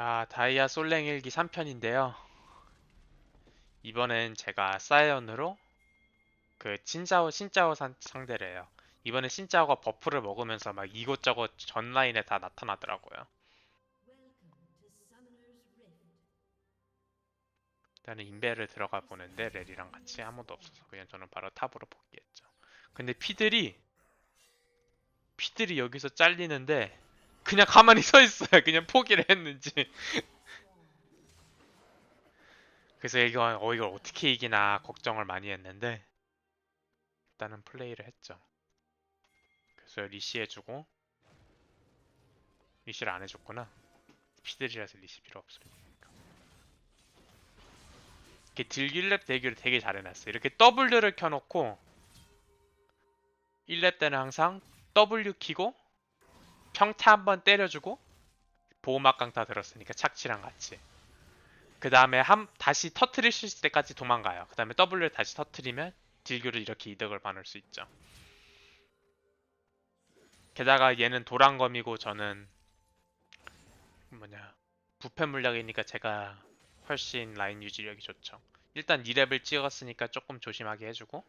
자, 다이아 솔랭 일기 3편인데요. 이번엔 제가 사이언으로 그 신짜오 산- 상대를 해요. 이번에 신짜오가 버프를 먹으면서 막 이곳저곳 전 라인에 다 나타나더라고요. 일단은 인베를 들어가 보는데 렐이랑 같이 아무도 없어서 그냥 저는 바로 탑으로 복귀했죠. 근데 피들이 피들이 여기서 잘리는데 그냥 가만히 서 있어요. 그냥 포기를 했는지. 그래서 이거 어 이걸 어떻게 이기나 걱정을 많이 했는데 일단은 플레이를 했죠. 그래서 리시 해주고 리시를 안 해줬구나. 피들이라서 리시 필요 없으니까. 이렇게 딜길랩 대결을 되게 잘 해놨어요. 이렇게 W를 켜놓고 1렙 때는 항상 W 키고 평타 한 번 때려주고 보호막 강타 들었으니까 착취랑 같이. 그 다음에 한 다시 있을 때까지 도망가요. 그 다음에 W를 다시 터트리면 딜교를 이렇게 이득을 받을 수 있죠. 게다가 얘는 도란검이고 저는 뭐냐 부패 물약이니까 제가 훨씬 라인 유지력이 좋죠. 일단 2렙을 찍었으니까 조금 조심하게 해주고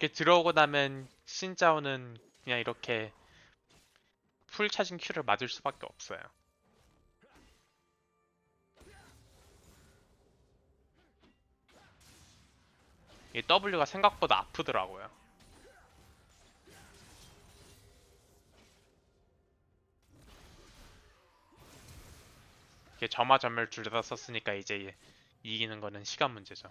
이렇게 들어오고 나면 신짜오는 그냥 이렇게 풀 차징 큐를 맞을 수밖에 없어요. 이 W가 생각보다 아프더라고요. 이게 점화 전멸 둘다 썼으니까 이제 이기는 거는 시간 문제죠.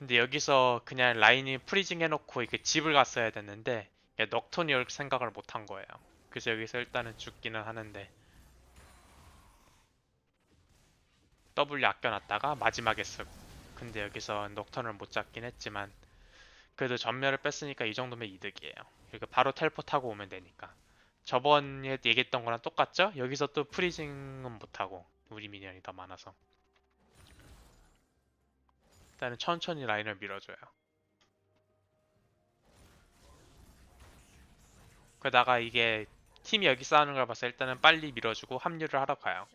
근데 여기서 그냥 라인이 프리징 해놓고 이게 집을 갔어야 됐는데 넉톤이 올 생각을 못 한 거예요. 그래서 여기서 일단은 죽기는 하는데 W 아껴놨다가 마지막에 쓰고 근데 여기서 넉턴을 못 잡긴 했지만 그래도 전멸을 뺐으니까 이 정도면 이득이에요. 그러니까 바로 텔포 타고 오면 되니까 저번에 얘기했던 거랑 똑같죠? 여기서 또 프리징은 못하고 우리 미니언이 더 많아서 일단은 천천히 라인을 밀어줘요. 그러다가 이게 팀이 여기 싸우는 걸 봐서 일단은 빨리 밀어주고 합류를 하러 가요.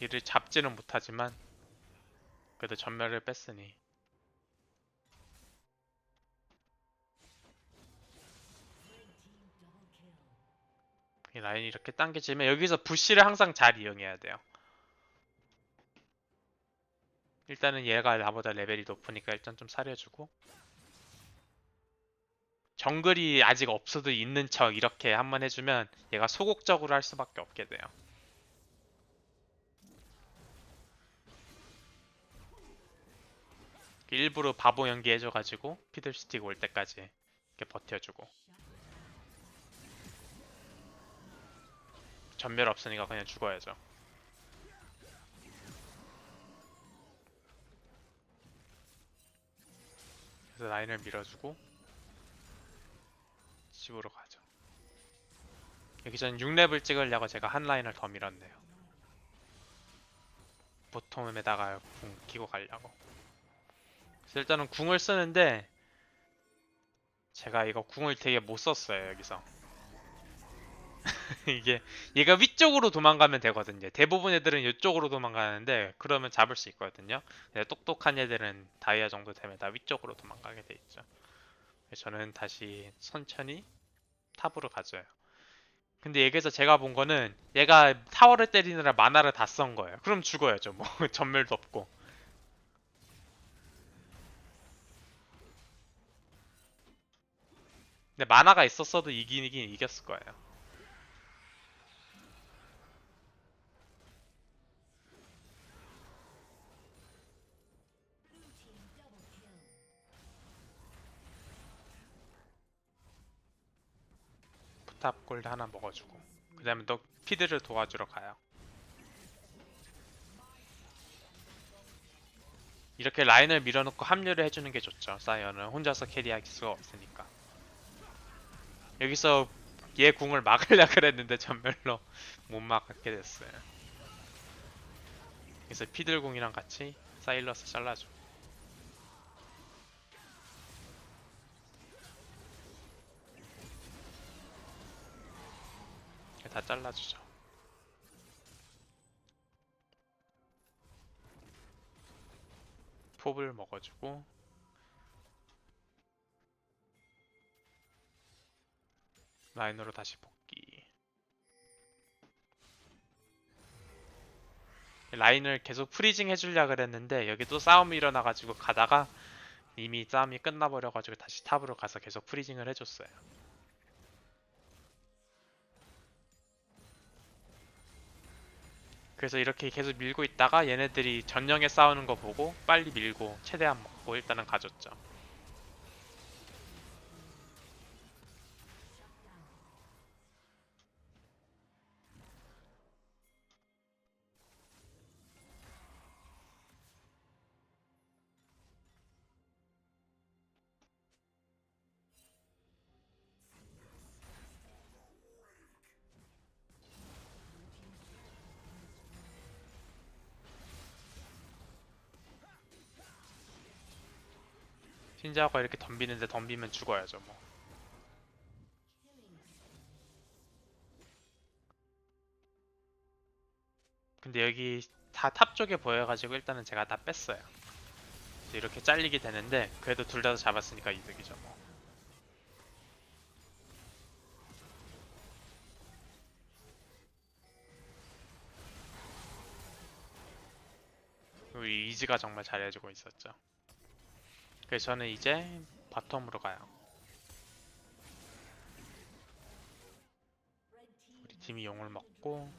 이를 잡지는 못하지만 그래도 전멸을 뺐으니 이 라인이 이렇게 당겨지면 여기서 부시를 항상 잘 이용해야 돼요. 일단은 얘가 나보다 레벨이 높으니까 일단 좀 사려주고 정글이 아직 없어도 있는 척 이렇게 한번 해주면 얘가 소극적으로 할 수밖에 없게 돼요. 일부러 바보 연기해줘가지고 피들스틱 올 때까지 이렇게 버텨주고 전멸 없으니까 그냥 죽어야죠. 그래서 라인을 밀어주고 집으로 가죠. 여기 전 6렙을 찍으려고 제가 한 라인을 더 밀었네요. 보통에다가 궁 끼고 가려고. 그래서 일단은 궁을 쓰는데 제가 이거 궁을 되게 못 썼어요 여기서. 이게 얘가 위쪽으로 도망가면 되거든요. 대부분 애들은 이쪽으로 도망가는데 그러면 잡을 수 있거든요. 근데 똑똑한 애들은 다이아 정도 되면 다 위쪽으로 도망가게 돼 있죠. 저는 다시 천천히 탑으로 가져요. 근데 여기서 제가 본 거는 얘가 타워를 때리느라 마나를 다 쓴 거예요. 그럼 죽어야죠. 뭐 전멸도 없고. 근데 마나가 있었어도 이기긴 이겼을 거예요. 탑 골드 하나 먹어주고 그 다음에 또 피드를 도와주러 가요. 이렇게 라인을 밀어놓고 합류를 해주는 게 좋죠. 사이언은 혼자서 캐리할 수가 없으니까. 여기서 얘 궁을 막으려 그랬는데 전멸로 못 막게 됐어요. 그래서 피들 궁이랑 같이 사일러스 잘라줘. 다 잘라주죠. 톱을 먹어주고 라인으로 다시 복귀. 라인을 계속 프리징 해주려 그랬는데 여기 또 싸움이 일어나가지고 가다가 이미 싸움이 끝나버려가지고 다시 탑으로 가서 계속 프리징을 해줬어요. 그래서 이렇게 계속 밀고 있다가 얘네들이 전령에 싸우는 거 보고 빨리 밀고 최대한 먹고 일단은 가졌죠. 신자가 이렇게 덤비는데 덤비면 죽어야죠 뭐. 근데 여기 다 탑 쪽에 보여가지고 일단은 제가 다 뺐어요. 이렇게 잘리게 되는데 그래도 둘 다 잡았으니까 이득이죠 뭐. 우리 이즈가 정말 잘해주고 있었죠. 그래서 저는 이제 바텀으로 가요. 우리 팀이 용을 먹고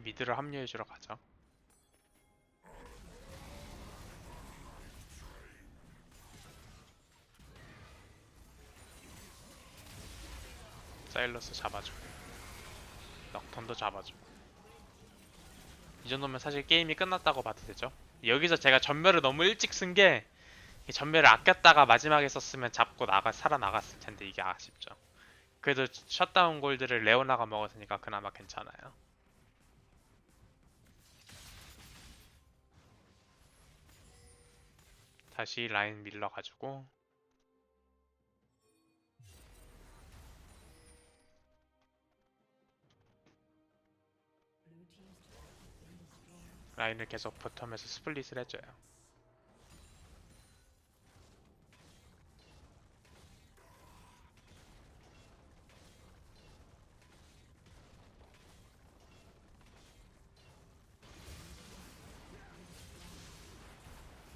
미드를 합류해주러 가죠. 사일러스 잡아줘. 넉턴도 잡아줘. 이 정도면 사실 게임이 끝났다고 봐도 되죠. 여기서 제가 전멸을 너무 일찍 쓴 게 전멸을 아꼈다가 마지막에 썼으면 잡고 나가 살아나갔을 텐데 이게 아쉽죠. 그래도 셧다운 골드를 레오나가 먹었으니까 그나마 괜찮아요. 다시 라인 밀러 가지고 라인을 계속 버텀에서 스플릿을 해줘요.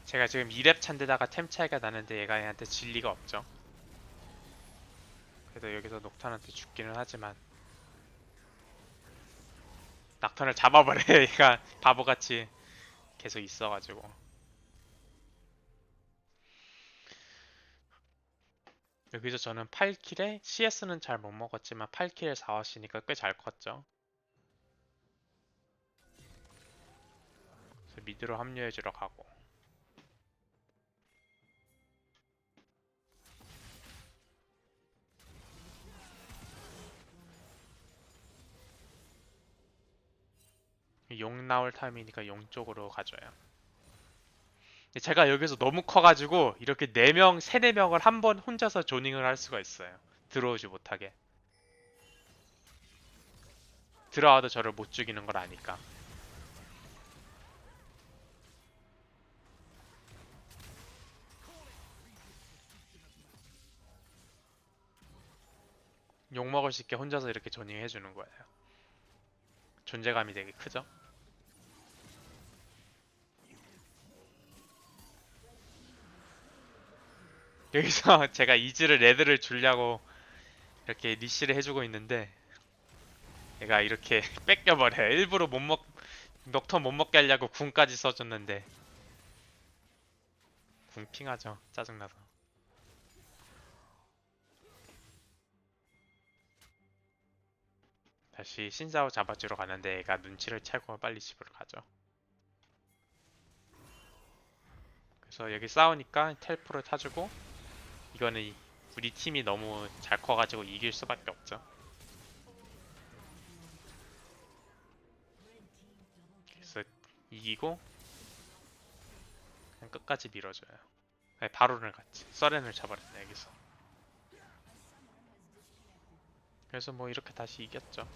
제가 지금 2렙 찬데다가 템 차이가 나는데 얘가 얘한테 질 리가 없죠. 그래도 여기서 녹탄한테 죽기는 하지만 낙턴을 잡아버려. 얘가 바보같이 계속 있어가지고. 여기서 저는 8킬에 CS는 잘 못 먹었지만 8킬에 4와시니까 꽤 잘 컸죠. 미드로 합류해주러 가고 용 나올 타임이니까 용 쪽으로 가줘요. 제가 여기서 너무 커가지고 이렇게 4명, 3, 4명을 한 번 혼자서 조닝을 할 수가 있어요. 들어오지 못하게. 들어와도 저를 못 죽이는 걸 아니까. 욕 먹을 수 있게 혼자서 이렇게 조닝 해주는 거예요. 존재감이 되게 크죠? 여기서 제가 이즈를 레드를 주려고 이렇게 리시를 해주고 있는데 얘가 이렇게 뺏겨버려요. 일부러 못 먹, 멱턴 못 먹게 하려고 궁까지 써줬는데 궁 핑하죠 짜증나서 다시 신사오 잡아주러 가는데 애가 눈치를 채고 빨리 집으로 가죠 그래서 여기 싸우니까 텔프를 타주고 이거는 이- 우리 팀이 너무 잘 커가지고 이길 수밖에 없죠 그래서 이기고 그냥 끝까지 밀어줘요. 아니, 바로를 갔지. 서렌을 잡아냈네 여기서. 그래서 뭐 이렇게 다시 이겼죠.